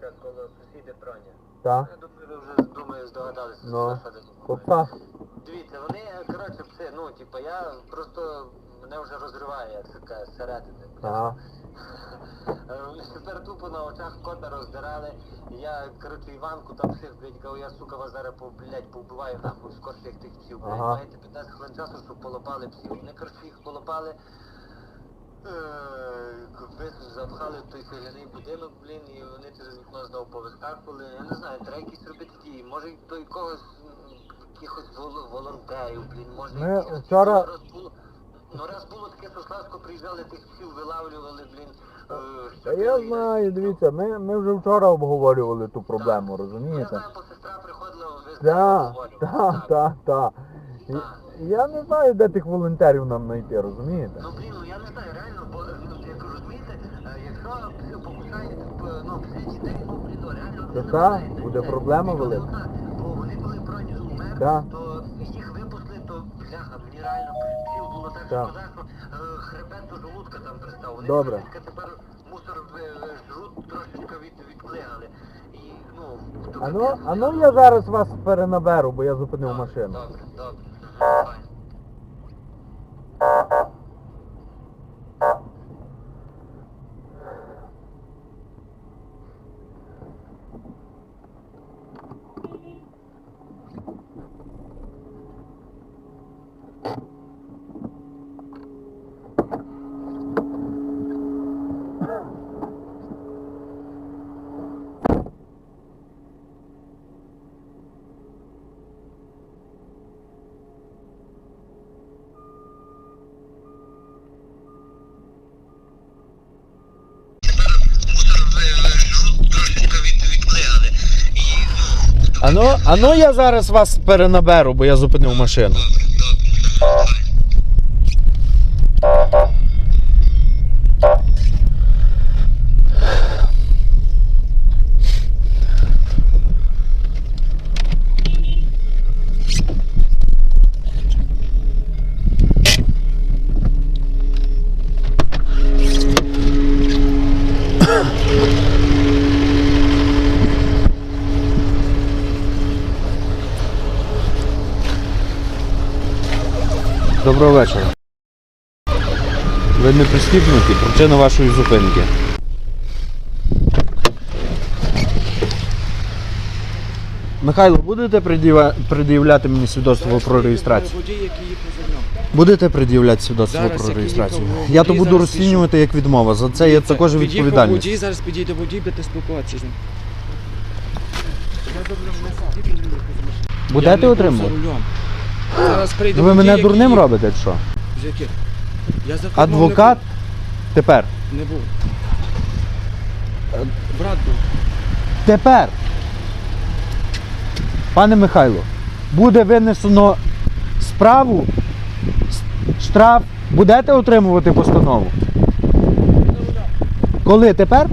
коротше, коло сусіди Проня. Так? Я думаю, ви вже думаю, здогадалися, Ну. що це От. Дивіться, вони, коротше, пси, ну, типу, я просто мене вже розриває, як це каже, зсередини. Ага. Е, Вони тепер тупо на очах кота роздирали. Я, коротше, Іванку там всіх, блядь, кажу, я, сука, вас зараз, по, блядь, повбиваю нахуй скорше як тих псів. Блядь, Ага. маєте 15 хвилин часу, щоб полопали псів. Вони, коротше, їх полопали. Е, запхали в той соляний будинок, блін, і вони через вікно знову повискакували. Я не знаю, треба якісь робити дії. Може до якогось якихось волонтерів, блін, може Ми якихось- вчора- раз було. Ну раз було таке, що Славсько приїжджали, тих псів вилавлювали, блін. е, Та я знаю, дивіться, ми, ми вже вчора обговорювали ту проблему, Я розумієте? знаю, бо сестра приходила, ви знаєте, так, так, так. Так. Я не знаю, де тих волонтерів нам знайти, розумієте? Ну блін, ну я не знаю, реально, бо ну, я розумієте, е, якщо покусають, п- ну, дітей, ну блін, ну реально не та, буде проблема велика. Бо вони коли бронь умер, Да. то їх випустили, то бляха, мені реально псів було так що е, хребет до желудка там пристав. Вони Добре. тепер мусор е, трошечки від, відклигали. І, ну, то А ну, а ну я зараз вас перенаберу, бо я зупинив машину. Добре, добре. Ану ну я зараз вас перенаберу, бо я зупинив машину. Доброго вечора. Ви не пристібнуті, причина вашої зупинки. Михайло, будете пред'ява- пред'являти мені свідоцтво про реєстрацію? Водій, який їхав за нього. Будете пред'являти свідоцтво Зараз, про як реєстрацію? їхав, Я то буду зараз розцінювати як відмова. За це є також Під'їхав відповідальність. водій, зараз підійде водій, будете спілкуватися з ним. Будете отримувати? Зараз прийде Ну, Ви мене дурним робите чи що? З яких? Я за кермом Адвокат тепер. Не був. Брат був. Тепер. Пане Михайло, буде винесено справу, штраф. Будете отримувати постанову? Коли тепер?